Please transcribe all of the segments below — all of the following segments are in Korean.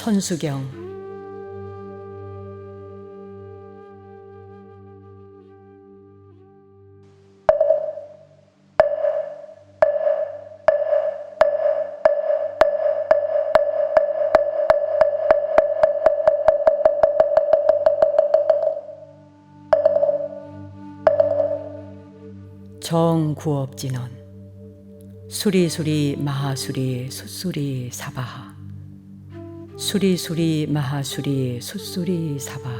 천수경. 정구업진원. 수리수리 마하수리 숫수리 사바하 수리수리 마하수리 숫수리 사바하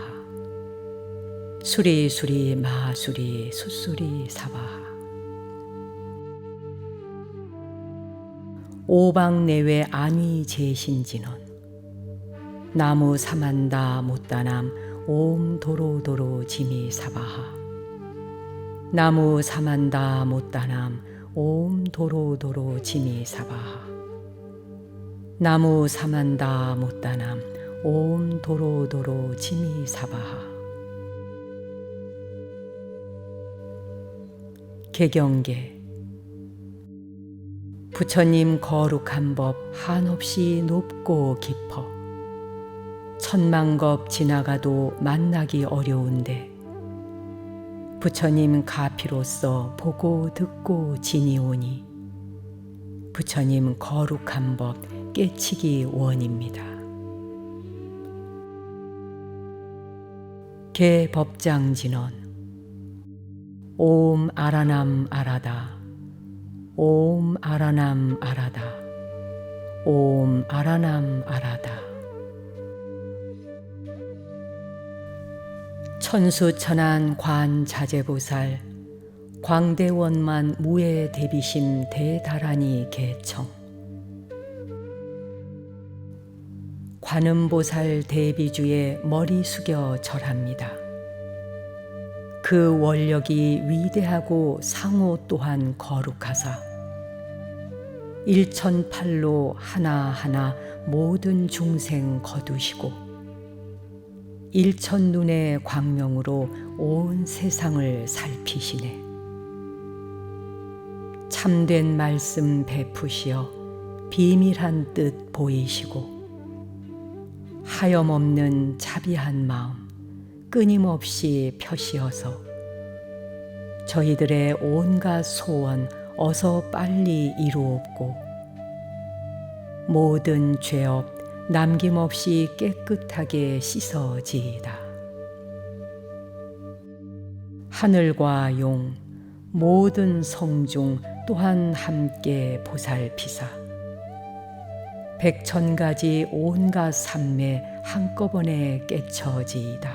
수리수리 마하수리 숫수리 사바하 오방 내외 안위 제신진원. 나무 사만다 못다남 옴 도로도로 지미 사바하 나무 사만다 못다남 옴 도로도로 지미 사바하 나무 사만다 못다남 옴 도로도로 지미 사바하. 개경계. 부처님 거룩한 법 한없이 높고 깊어. 천만겁 지나가도 만나기 어려운데 부처님 가피로서 보고 듣고 지니오니 부처님 거룩한 법 깨치기 원입니다. 개법장 진원. 옴 아라남 아라다. 옴 아라남 아라다. 옴 아라남 아라다. 천수천안 관자재보살 광대원만 무에 대비심 대다라니 개청 관음보살 대비주에 머리 숙여 절합니다. 그 원력이 위대하고 상호 또한 거룩하사 일천팔로 하나하나 모든 중생 거두시고 일천눈의 광명으로 온 세상을 살피시네. 참된 말씀 베푸시어 비밀한 뜻 보이시고 하염없는 자비한 마음 끊임없이 펴시어서 저희들의 온갖 소원 어서 빨리 이루옵고 모든 죄업 남김없이 깨끗하게 씻어지이다. 하늘과 용 모든 성중 또한 함께 보살피사 백천 가지 온갖 삼매 한꺼번에 깨쳐지이다.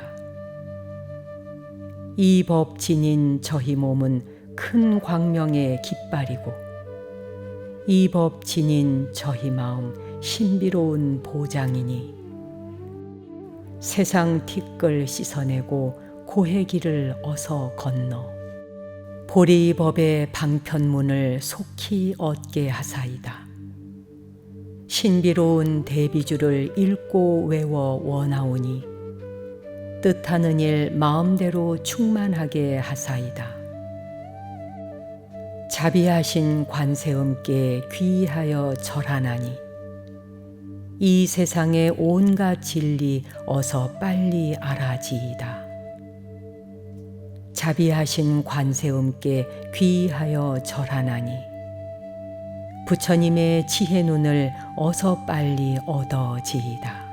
이 법 지닌 저희 몸은 큰 광명의 깃발이고 이 법 지닌 저희 마음 신비로운 보장이니 세상 티끌 씻어내고 고해 길을 어서 건너 보리법의 방편문을 속히 얻게 하사이다. 신비로운 대비주를 읽고 외워 원하오니 뜻하는 일 마음대로 충만하게 하사이다. 자비하신 관세음께 귀하여 절하나니 이 세상의 온갖 진리 어서 빨리 알아지이다. 자비하신 관세음께 귀하여 절하나니 부처님의 지혜 눈을 어서 빨리 얻어지이다.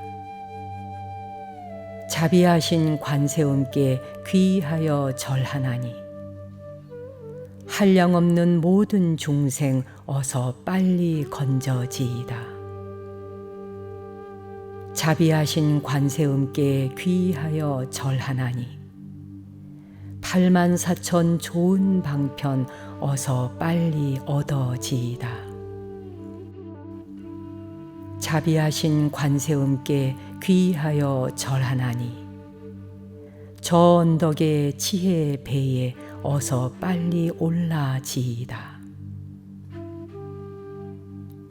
자비하신 관세음께 귀하여 절하나니 한량 없는 모든 중생 어서 빨리 건져지이다. 자비하신 관세음께 귀하여 절하나니 팔만사천 좋은 방편 어서 빨리 얻어지이다. 자비하신 관세음께 귀하여 절하나니 저 언덕의 지혜 배에 어서 빨리 올라지이다.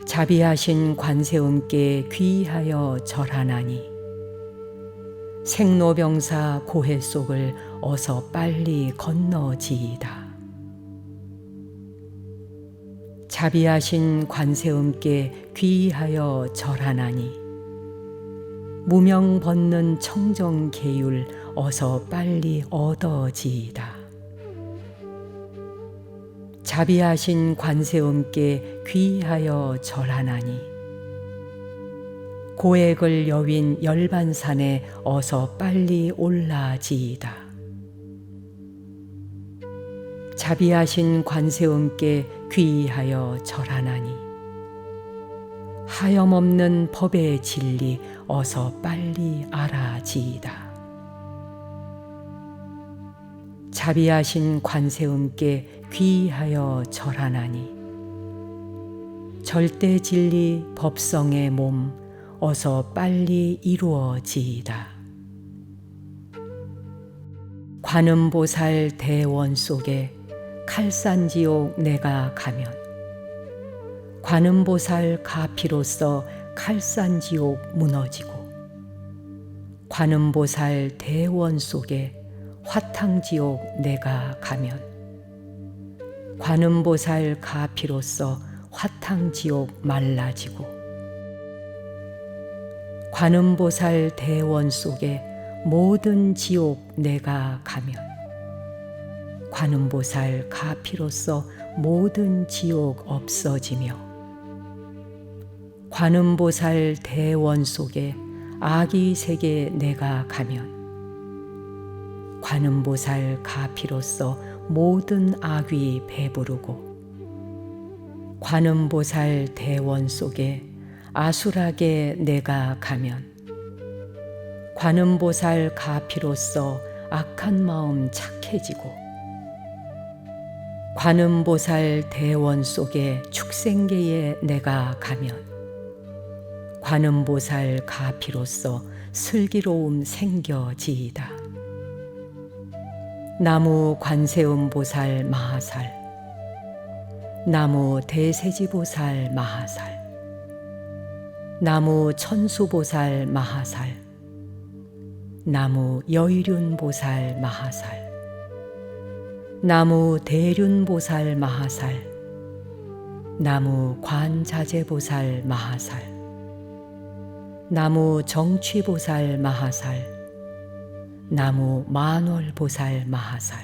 자비하신 관세음께 귀하여 절하나니 생로병사 고해 속을 어서 빨리 건너지이다. 자비하신 관세음께 귀하여 절하나니 무명 벗는 청정 계율 어서 빨리 얻어지이다. 자비하신 관세음께 귀하여 절하나니 고액을 여윈 열반산에 어서 빨리 올라지이다. 자비하신 관세음께 귀하여 절하나니 하염없는 법의 진리 어서 빨리 알아지이다. 자비하신 관세음께 귀하여 절하나니 절대 진리 법성의 몸 어서 빨리 이루어지이다. 관음보살 대원 속에 칼산지옥 내가 가면 관음보살 가피로서 칼산지옥 무너지고 관음보살 대원 속에 화탕지옥 내가 가면 관음보살 가피로서 화탕지옥 말라지고 관음보살 대원 속에 모든 지옥 내가 가면 관음보살 가피로서 모든 지옥 없어지며 관음보살 대원 속에 아기 세계 내가 가면 관음보살 가피로서 모든 악이 배부르고 관음보살 대원 속에 아수라게 내가 가면 관음보살 가피로서 악한 마음 착해지고 관음보살 대원 속에 축생계에 내가 가면 관음보살 가피로서 슬기로움 생겨지이다. 나무 관세음보살 마하살 나무 대세지보살 마하살 나무 천수보살 마하살 나무 여의륜보살 마하살 나무 대륜보살 마하살 나무 관자재보살 마하살 나무 정취보살 마하살 나무 만월보살 마하살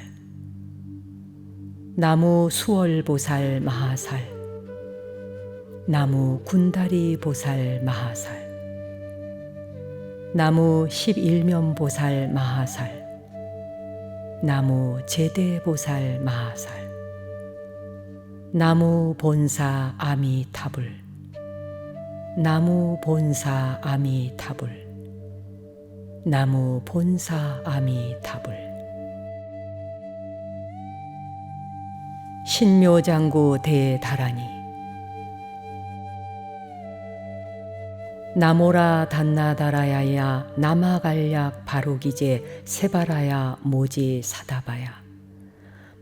나무 수월보살 마하살 나무 군다리보살 마하살 나무 십일면보살 마하살 나무 제대보살 마하살 나무 본사 아미타불 나무 본사 아미타불. 나무 본사 아미타불. 신묘장구 대다라니. 나모라 단나다라야야 나마갈약 바로기제 세바라야 모지 사다바야.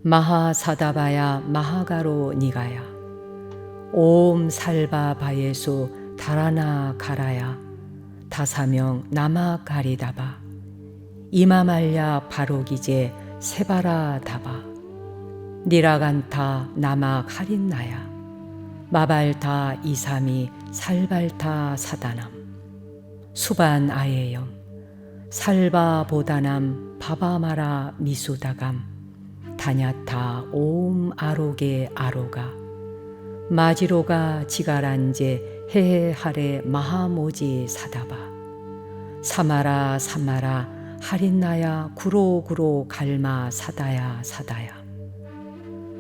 마하사다바야 마하가로 니가야. 옴 살바바예수 다라나 가라야. 다사명 나마 가리다바. 이마말야 바로기제 세바라 다바. 니라간타 나마 카린나야. 마발타 이삼이 살발타 사다남. 수반 아예염. 살바보다남 바바마라 미수다감. 다냐타 옴 아로게 아로가 마지로가 지가란제 헤헤하레 마하모지 사다바. 사마라 사마라 하린나야 구로구로 갈마 사다야 사다야.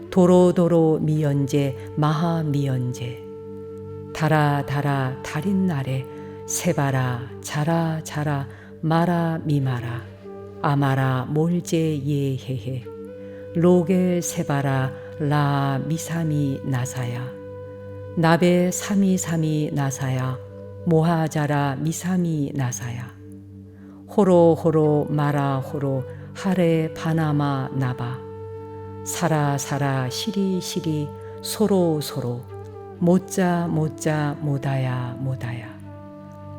도로도로 미연제 마하미연제. 달아달아 달인 날에 세바라 자라 자라 마라 미마라. 아마라 몰제 예헤헤. 로게 세바라 라 미사미 나사야. 나베 사미사미 나사야. 모하자라 미사미 나사야. 호로 호로 마라 호로 하레 바나마 나바. 사라 사라 시리 시리 소로 소로. 못자 못자 모다야 모다야.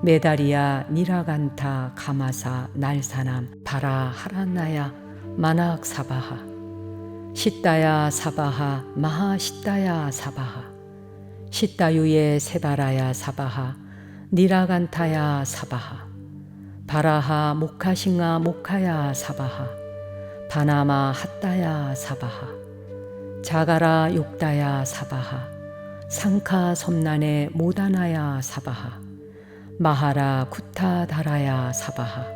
메다리야 니라간타 가마사 날사남 바라 하란나야. 마낙사바하 시따야 사바하 마하시따야 사바하. 시따유의 세바라야 사바하 니라간타야 사바하. 바라하 모카싱아 모카야 사바하. 바나마 핫다야 사바하. 자가라 욕다야 사바하. 상카 섬난의 모다나야 사바하. 마하라 쿠타 다라야 사바하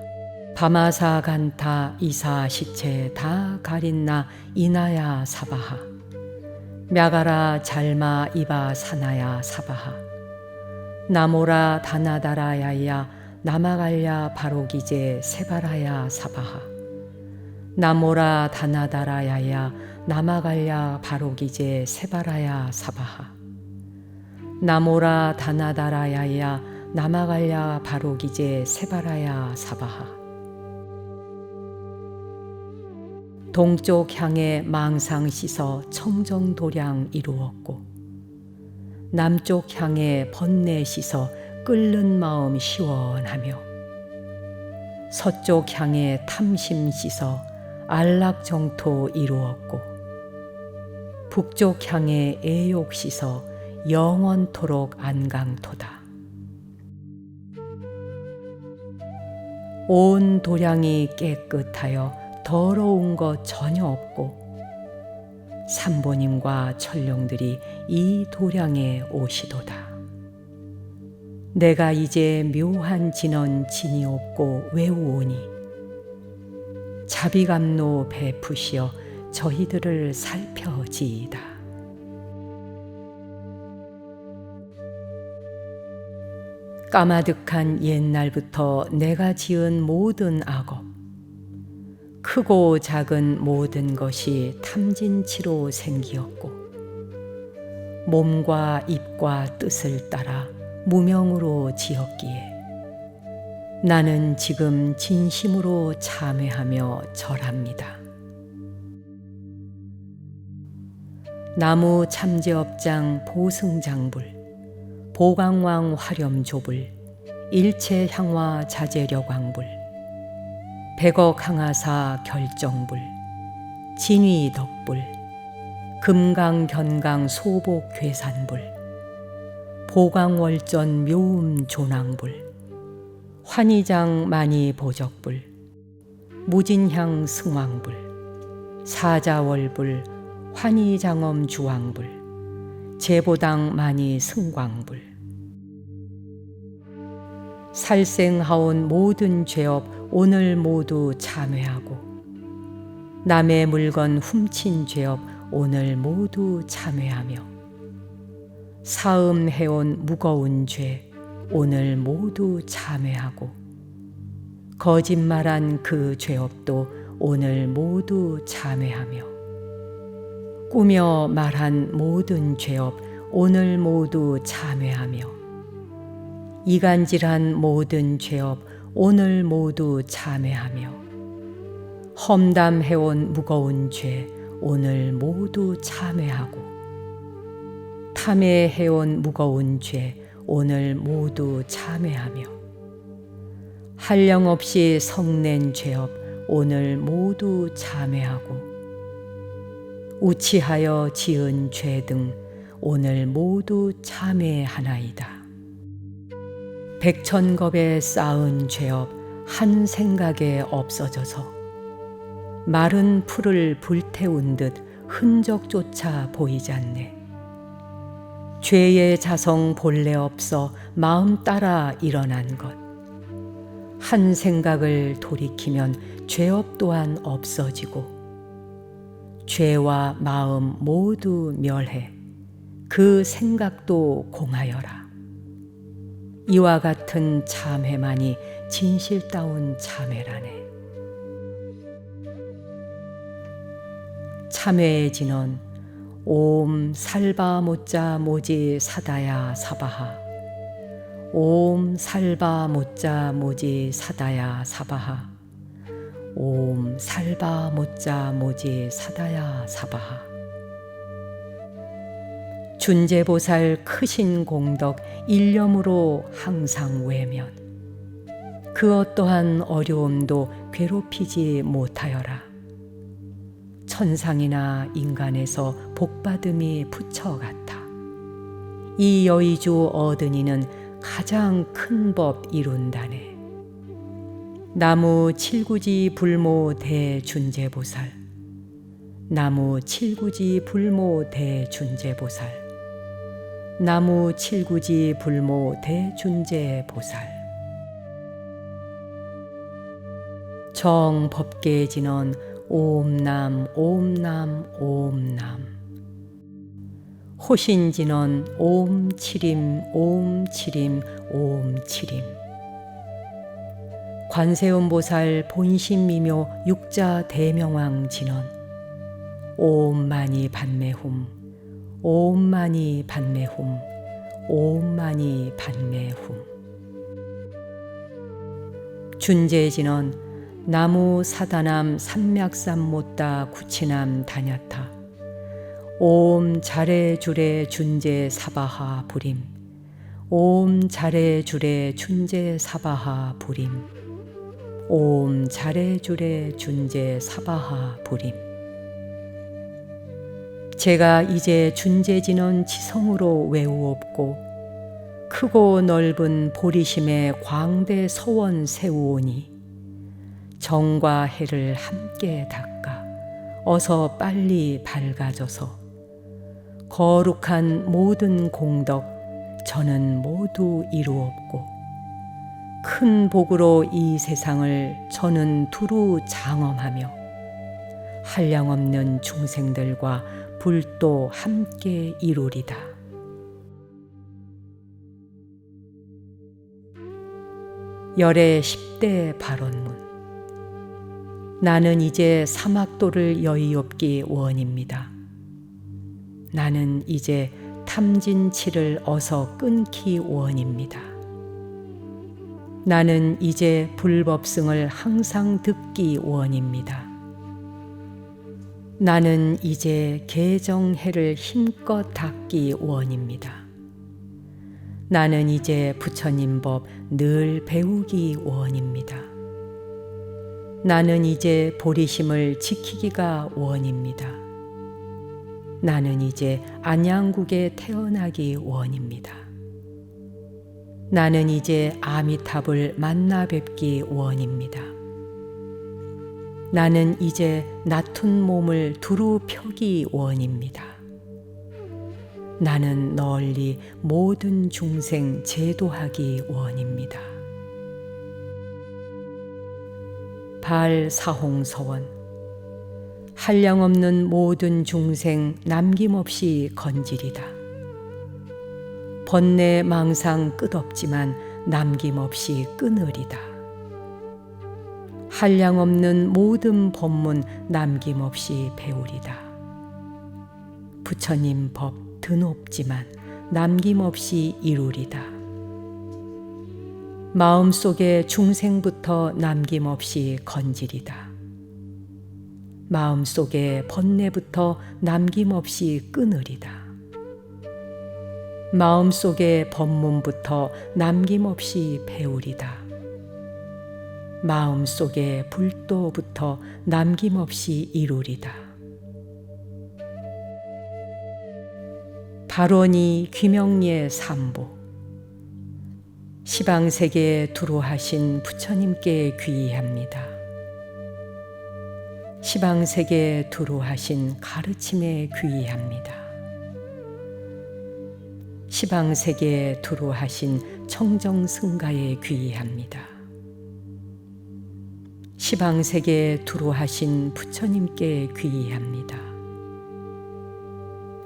바마사 간타 이사 시체 다 가린나 이나야 사바하. мя가라 잘마 이바 사나야 사바하. 나모라 다나다라야야 나마갈야 바로기제 세바라야 사바하. 나모라 다나다라야야 나마갈야 바로기제 세바라야 사바하. 나모라 다나다라야야 나마갈야 바로기제 세바라야 사바하 동쪽 향해 망상 씻어 청정 도량 이루었고 남쪽 향해 번뇌 씻어 끓는 마음 시원하며 서쪽 향해 탐심 씻어 안락 정토 이루었고 북쪽 향해 애욕 씻어 영원토록 안강토다. 온 도량이 깨끗하여 더러운 것 전혀 없고 삼보님과 천룡들이 이 도량에 오시도다. 내가 이제 묘한 진언 진이 없고 외우오니 자비감노 베푸시어 저희들을 살펴지이다. 까마득한 옛날부터 내가 지은 모든 악업, 크고 작은 모든 것이 탐진치로 생기었고, 몸과 입과 뜻을 따라 무명으로 지었기에 나는 지금 진심으로 참회하며 절합니다. 나무 참제업장 보승장불 보강왕 화렴조불 일체향화 자재력왕불 백억 항하사 결정불 진위덕불 금강견강 소복 괴산불 보강월전 묘음 조낭불 환희장 많이 보적불 무진향 승왕불 사자월불 환희장엄 주왕불 제보당 많이 승광불 살생하온 모든 죄업 오늘 모두 참회하고 남의 물건 훔친 죄업 오늘 모두 참회하며 사음해온 무거운 죄 오늘 모두 참회하고 거짓말한 그 죄업도 오늘 모두 참회하며 꾸며 말한 모든 죄업 오늘 모두 참회하며 이간질한 모든 죄업 오늘 모두 참회하며 험담해온 무거운 죄 오늘 모두 참회하고 탐해해온 무거운 죄 오늘 모두 참회하며 한량 없이 성낸 죄업 오늘 모두 참회하고 우치하여 지은 죄 등 오늘 모두 참회하나이다. 백천겁에 쌓은 죄업 한 생각에 없어져서 마른 풀을 불태운 듯 흔적조차 보이지 않네. 죄의 자성 본래 없어 마음 따라 일어난 것. 한 생각을 돌이키면 죄업 또한 없어지고 죄와 마음 모두 멸해 그 생각도 공하여라. 이와 같은 참회만이 진실다운 참회라네. 참회의 진언 옴 살바 모자 모지 사다야 사바하. 옴 살바 모자 모지 사다야 사바하. 옴 살바 모자 모지 사다야 사바하 준재보살 크신 공덕 일념으로 항상 외면 그 어떠한 어려움도 괴롭히지 못하여라. 천상이나 인간에서 복받음이 부처 같아. 이 여의주 얻으니는 가장 큰 법 이룬다네. 나무 칠구지 불모 대준제보살 나무 칠구지 불모 대준제보살 나무 칠구지 불모 대준제보살. 정법계 진원 옴남 옴남 옴남. 호신진원 옴치림 옴치림 옴치림 관세음보살 본심미묘 육자 대명왕 진원 옴마니 반매 훔 옴마니 반매훔 옴마니 반매훔. 준재진원 나무 사다남 산맥산 못다 구치남 다냐타 옴 자레 주레 준재 사바하 부림 옴 자레 주레 준재 사바하 부림 옴 자레 주레 준재 사바하 부림 제가 이제 준재진원 지성으로 외우옵고 크고 넓은 보리심의 광대 서원 세우오니 정과 해를 함께 닦아 어서 빨리 밝아져서 거룩한 모든 공덕 저는 모두 이루었고 큰 복으로 이 세상을 저는 두루 장엄하며 한량없는 중생들과 불도 함께 이루리다. 열의 10대 발언문 나는 이제 사막도를 여의없기 원입니다. 나는 이제 탐진치를 어서 끊기 원입니다. 나는 이제 불법승을 항상 듣기 원입니다. 나는 이제 개정해를 힘껏 닦기 원입니다. 나는 이제 부처님 법 늘 배우기 원입니다. 나는 이제 보리심을 지키기가 원입니다. 나는 이제 안양국에 태어나기 원입니다. 나는 이제 아미탑을 만나 뵙기 원입니다. 나는 이제 나툰 몸을 두루 펴기 원입니다. 나는 널리 모든 중생 제도하기 원입니다. 발 사홍서원 한량없는 모든 중생 남김없이 건지리다. 번뇌 망상 끝없지만 남김없이 끊으리다. 한량없는 모든 법문 남김없이 배우리다. 부처님 법 드높지만 남김없이 이루리다. 마음속에 중생부터 남김없이 건지리다. 마음속에 번뇌부터 남김없이 끊으리다. 마음속에 법문부터 남김없이 배우리다. 마음 속에 불도부터 남김없이 이루리다. 발원이 귀명예 삼보 시방세계에 두루하신 부처님께 귀의합니다. 시방세계에 두루하신 가르침에 귀의합니다. 시방세계에 두루하신 청정승가에 귀의합니다. 시방세계에 두루하신 부처님께 귀의합니다.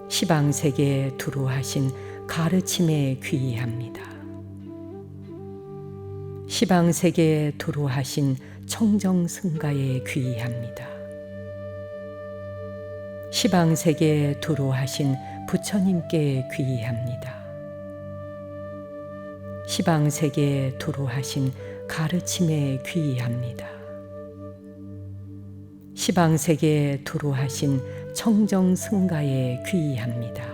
시방세계에 두루하신 가르침에 귀의합니다. 시방세계에 두루하신 청정승가에 귀의합니다. 시방세계에 두루하신 부처님께 귀의합니다. 시방세계에 두루하신 가르침에 귀의합니다. 시방세계에 두루하신 청정승가에 귀의합니다.